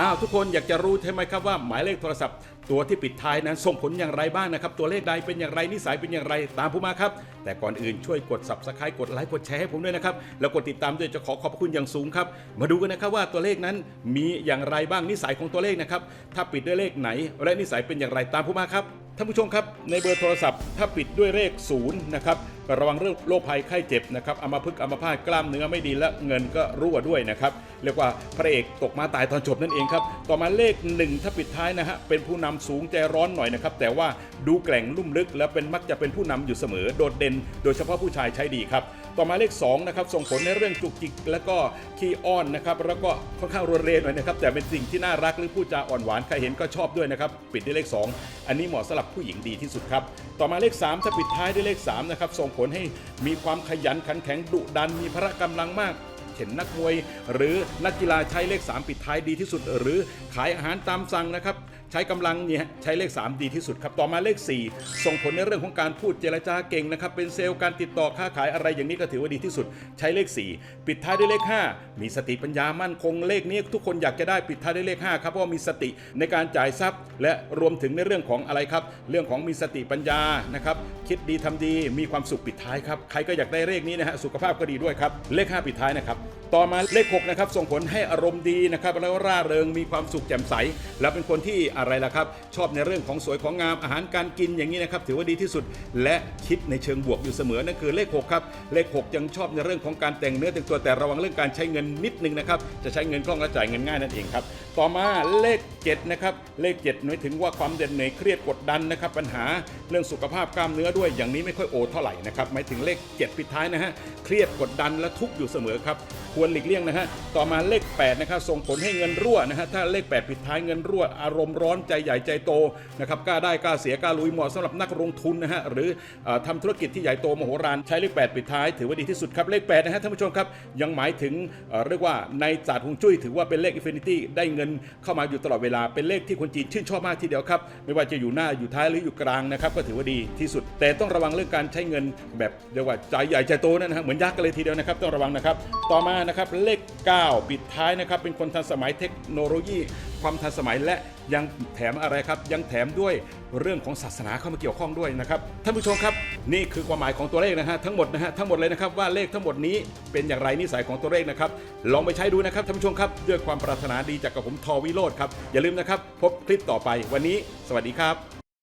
อ้าวทุกคนอยากจะรู้ใช่ไหมครับว่าหมายเลขโทรศัพท์ตัวที่ปิดท้ายนั้นส่งผลอย่างไรบ้างนะครับ ตัวเลขใดเป็นอย่างไรนิสัยเป็นอย่างไรตามผมมาครับ แต่ก่อนอื่นช่วยกด subscribe กดไลค์กดแชร์ให้ผมด้วยนะครับ แล้วกดติดตามด้วยจะขอขอบคุณอย่างสูงครับ มาดูกันนะครับว่าตัวเลขนั้นมีอย่างไรบ้างนิสัยของตัวเลขนะครับ ถ้าปิดด้วยเลขไหน และนิสัยเป็นอย่างไรตามผมมาครับท่านผู้ชมครับในเบอร์โทรศัพท์ถ้าปิดด้วยเลขศูนย์นะครับระวังเรื่องโรคภัยไข้เจ็บนะครับอัมพฤกษ์อัมพาตกล้ามเนื้อไม่ดีและเงินก็รั่วด้วยนะครับเรียกว่าพระเอกตกมาตายตอนจบนั่นเองครับต่อมาเลขหนึ่งถ้าปิดท้ายนะฮะเป็นผู้นำสูงใจร้อนหน่อยนะครับ แต่ว่าดูแกร่งลุ่มลึก และเป็นมักจะเป็นผู้นำอยู่เสมอโดดเด่น โดยเฉพาะผู้ชายใช้ดีครับ ต่อมาเลข2นะครับส่งผลในเรื่องจุกจิก แล้วก็ขี้อ้อนนะครับแล้วก็ค่อนข้างรวนเรหน่อยนะครับแต่เป็นสิ่งที่น่ารักหรือพูดจาอ่อนหวานใครเห็นก็ชอบด้วยนะครับปิดด้วยเลข 2 อันนี้เหมาะสำหรับผู้หญิงดีที่สุดครับต่อมาเลข 3 ถ้าปิดท้ายด้วยเลข3นะครับส่งผลให้มีความขยันขันแข็งดุดันมีพละกำลังมากเช่นนักมวยหรือนักกีฬาใช้เลข 3 ปิดท้ายดีที่สุด หรือขายอาหารตามสั่งนะครับ ใช้กำลังเนี่ยใช้เลข 3 ดีที่สุดครับ ต่อมาเลข 4 ส่งผลในเรื่องของการพูดเจรจาเก่งนะครับเป็นเซลล์การติดต่อค้าขายอะไรอย่างนี้ก็ถือว่าดีที่สุด ใช้เลข 4 ปิดท้ายด้วยเลข 5 มีสติปัญญามั่นคงเลขนี้ทุกคนอยากจะได้ปิดท้ายด้วยเลข5ครับเพราะว่ามีสติในการจ่ายทรัพย์ และรวมถึงในเรื่องของอะไรครับ เรื่องของมีสติปัญญานะครับคิดดีทำดีมีความสุขปิดท้ายครับใครก็อยากได้เลขนี้นะฮะสุขภาพก็ดีด้วยครับเลข 5 ปิดท้ายนะครับต่อมาเลข6นะครับส่งผลให้อารมณ์ดีนะครับแล้วร่าเริงมีความสุขแจ่มใส แล้วเป็นคนที่อะไรล่ะครับ ชอบในเรื่องของสวยของงามอาหารการกินอย่างนี้นะครับถือว่าดีที่สุด และคิดในเชิงบวกอยู่เสมอนั่นคือเลข6ครับเลข6ยังชอบในเรื่องของการแต่งเนื้อแต่งตัวแต่ระวังเรื่องการใช้เงินนิดนึงนะครับจะใช้เงินคล่องและจ่ายเงินง่ายนั่นเองครับต่อมาเลข7นะครับเลข7หมายถึงว่าความเด่นเหนื่อยเครียดกดดันนะครับปัญหาเรื่องสุขภาพกล้ามเนื้อด้วยอย่างนี้ไม่ค่อยโอเท่าไหร่นะครับหมายถึงเลข 7 ปิดท้ายนะฮะเครียดกดดันและทุกข์อยู่เสมอครับควรหลีกเลี่ยงนะฮะต่อมาเลข8นะครับส่งผลให้เงินรั่วนะฮะถ้าเลข 8 ปิดท้ายเงินรั่วอารมณ์ร้อน้อนใจใหญ่ใจโตนะครับกล้าได้กล้าเสียกล้าลุยเหมาะสำหรับนักลงทุนนะฮะหรืออ่อทำธุรกิจที่ใหญ่โตมโหฬารใช้เลข 8 ปิดท้าย ถือว่าดีที่สุดครับเลข8นะฮะท่านผู้ชมครับยังหมายถึงเรียกว่าในศาสตร์ฮวงจุ้ยถือว่าเป็นเลขอินฟินิตี้ได้เงินเข้ามาอยู่ตลอดเวลาเป็นเลขที่คนจีนชื่นชอบมากทีเดียวครับไม่ว่าจะอยู่หน้าอยู่ท้ายหรืออยู่กลางนะครับก็ถือว่าดีที่สุด แต่ต้องระวังเรื่องการใช้เงินแบบเรียกว่าใจใหญ่ใจโตนั่นนะฮะเหมือนยักษ์กันเลยทีเดียวนะครับต้องระวังนะครับต่อมานะครับเลข 9 ปิดท้ายนะครับเป็นคนทันสมัยเทคโนโลยี ความทันสมัยและยังแถมอะไรครับ ยังแถมด้วยเรื่องของศาสนาเข้ามาเกี่ยวข้องด้วยนะครับท่านผู้ชมครับ นี่คือความหมายของตัวเลขนะฮะทั้งหมดนะฮะทั้งหมดเลยนะครับว่าเลขทั้งหมดนี้เป็นอย่างไรนิสัยของตัวเลขนะครับลองไปใช้ดูนะครับท่านผู้ชมครับด้วยความปรารถนาดีจากกับผมทอวิโรธครับอย่าลืมนะครับพบคลิปต่อไปวันนี้ สวัสดีครับ